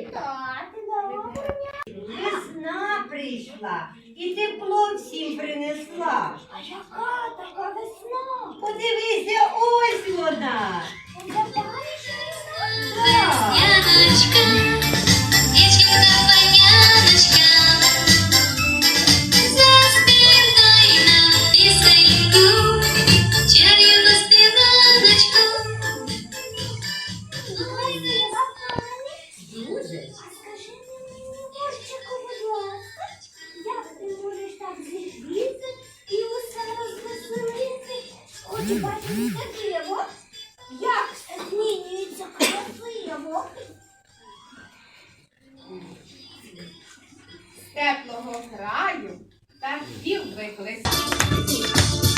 вітати добре. Весна прийшла і тепло всім принесла. А яка така весна? Подивися, ось вона. Весняночка. теплого краю птахів викликати.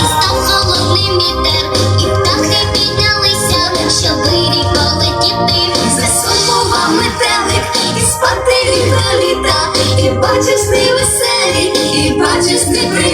і став холодний вітер, і птахи піднялися, щоб рік полетіти. Засумував метелик, і спати літа літа, і бачиш ти веселі, і бачиш ти при.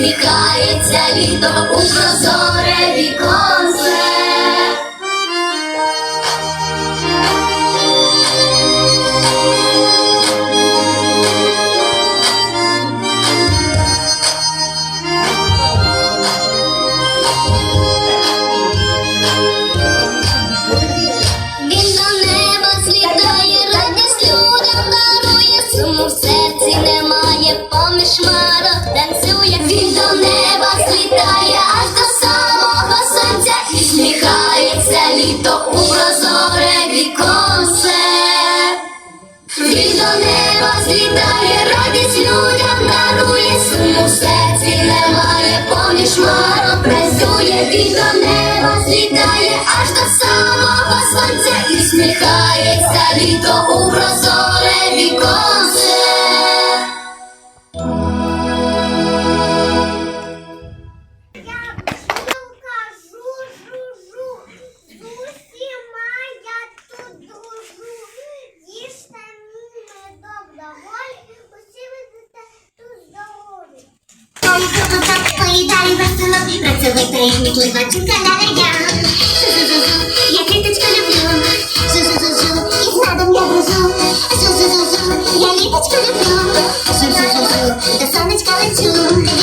Усміхається літо у прозоре віконце. Немає, поміж хмарок танцює, він до неба злітає аж до самого сонця і сміхається літо у прозоре віконце. Він до неба злітає, радість людям дарує, суму в серці немає, поміж хмарок працює, він до неба злітає аж до самого сонця і сміхається літо у прозоре віконце. Весело, працьовита і кмітлива чукаляра я. Квіточка люблю. Жу-жу-жу-жу, і з я дружу. Жу-жу-жу-жу, я літочку люблю. Жу-жу-жу-жу, до сонечка лечу.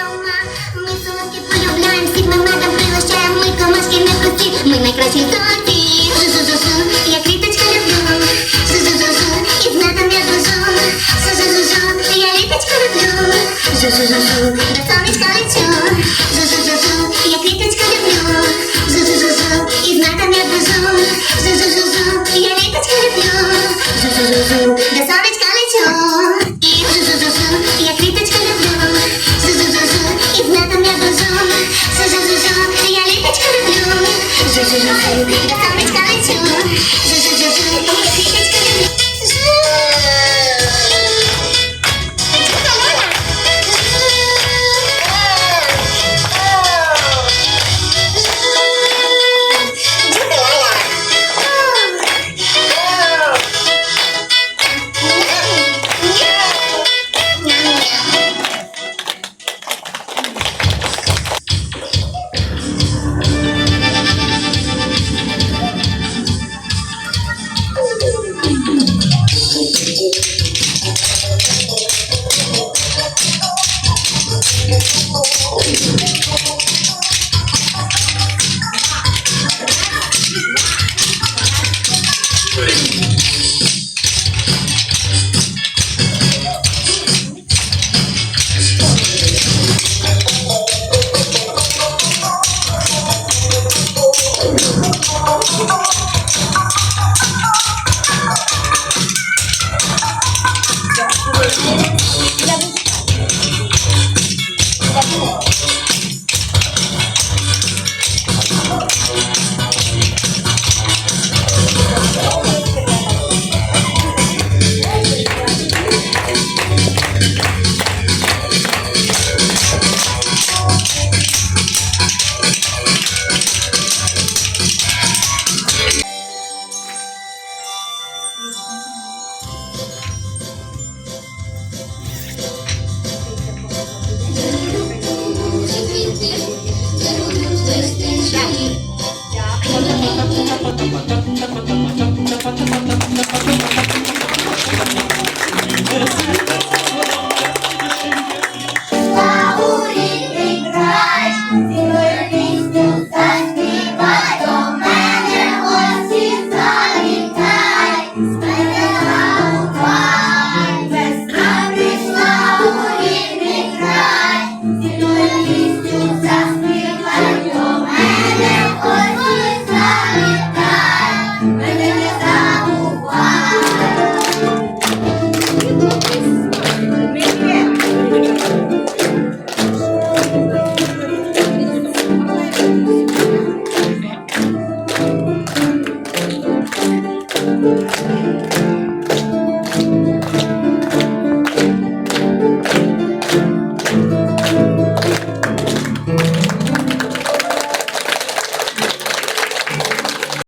Халма. Ми солодкі полюбляємо, всіх ми медом пригощаємо. Ми комашки не прості, ми. Жу-жу-жу-жу, я квіточка люблю. Жу-жу-жу-жу, і з медом я дружу. Я літочку люблю. Жу-жу-жу-жу, до сонечка лечу. Tata, tata.